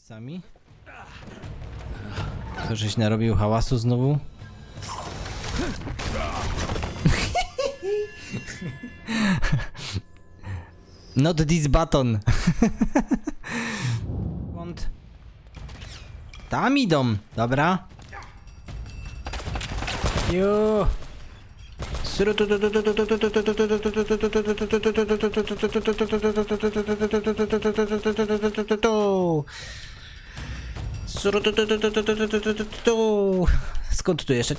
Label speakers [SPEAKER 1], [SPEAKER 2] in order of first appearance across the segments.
[SPEAKER 1] Sami? To żeś narobił hałasu znowu? Not this button. Tam idą, dobra. Jo. Skąd tu jeszcze?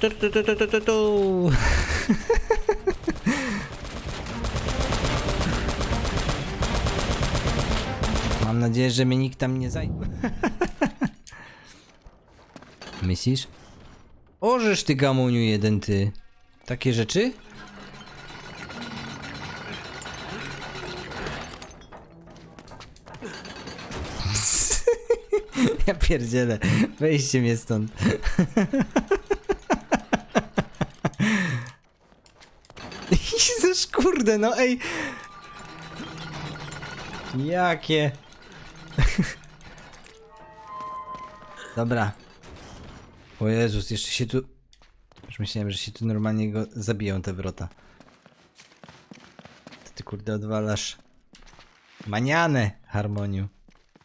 [SPEAKER 1] Mam nadzieję, że mnie nikt tam nie zajmie. Myślisz? Ożesz ty gamuniu jeden ty. Takie rzeczy? Ja pierdzielę. Weźcie mnie stąd. Jezus, kurde, no ej. Jakie? Dobra. O Jezus, jeszcze się tu... Już myślałem, że się tu normalnie go zabiją te wrota. To ty kurde odwalasz. Maniane, harmoniu.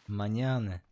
[SPEAKER 1] Maniane.